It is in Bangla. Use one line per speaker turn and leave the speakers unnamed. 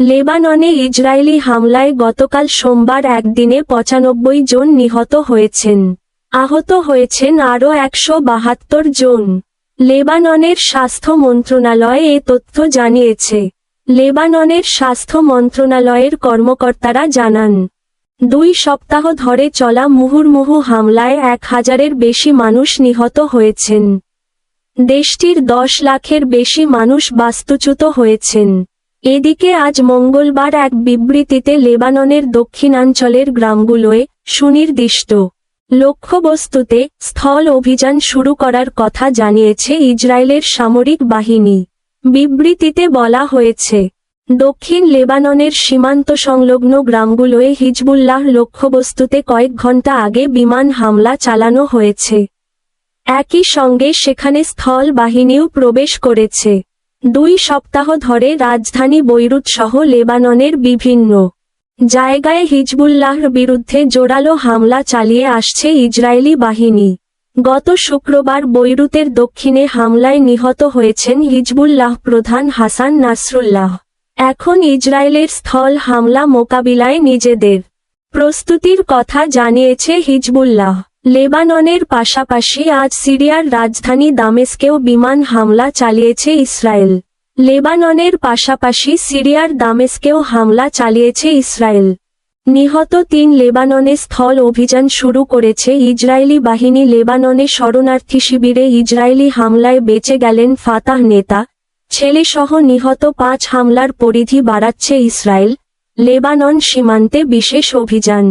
লেবাননে ইসরায়েলি হামলায় গতকাল সোমবার একদিনে পঁচানব্বই জন নিহত হয়েছেন। আহত হয়েছেন আরও একশো বাহাত্তর জন। লেবাননের স্বাস্থ্য মন্ত্রণালয় এ তথ্য জানিয়েছে। লেবাননের স্বাস্থ্য মন্ত্রণালয়ের কর্মকর্তারা জানান, দুই সপ্তাহ ধরে চলা মুহুর্মুহু হামলায় এক হাজারের বেশি মানুষ নিহত হয়েছেন। দেশটির দশ লাখের বেশি মানুষ বাস্তুচ্যুত হয়েছেন। এদিকে আজ মঙ্গলবার এক বিবৃতিতে লেবাননের দক্ষিণাঞ্চলের গ্রামগুলোয় সুনির্দিষ্ট লক্ষ্যবস্তুতে স্থল অভিযান শুরু করার কথা জানিয়েছে ইসরায়েলের সামরিক বাহিনী। বিবৃতিতে বলা হয়েছে, দক্ষিণ লেবাননের সীমান্ত সংলগ্ন গ্রামগুলোয় হিজবুল্লাহ লক্ষ্যবস্তুতে কয়েক ঘণ্টা আগে বিমান হামলা চালানো হয়েছে। একই সঙ্গে সেখানে স্থল বাহিনীও প্রবেশ করেছে। দুই সপ্তাহ ধরে রাজধানী বৈরুত সহ লেবাননের বিভিন্ন জায়গায় হিজবুল্লাহর বিরুদ্ধে জোরালো হামলা চালিয়ে আসছে ইসরায়েলি বাহিনী। গত শুক্রবার বৈরুতের দক্ষিণে হামলায় নিহত হয়েছেন হিজবুল্লাহ প্রধান হাসান নাসরুল্লাহ। এখন ইসরায়েলের স্থল হামলা মোকাবিলায় নিজেদের প্রস্তুতির কথা জানিয়েছে হিজবুল্লাহ। লেবাননের পাশাপাশি আজ সিরিয়ার রাজধানী দামেস্কেও বিমান হামলা চালিয়েছে ইসরায়েল। লেবাননের পাশাপাশি সিরিয়ার দামেস্কেও হামলা চালিয়েছে ইসরায়েল। নিহত তিন লেবাননে স্থল অভিযান শুরু করেছে ইসরায়েলি বাহিনী। লেবাননে শরণার্থী শিবিরে ইসরায়েলি হামলায় বেঁচে গেলেন ফাতাহ নেতা। ছেলেসহ নিহত পাঁচ হামলার পরিধি বাড়াচ্ছে ইসরায়েল। লেবানন সীমান্তে বিশেষ অভিযান।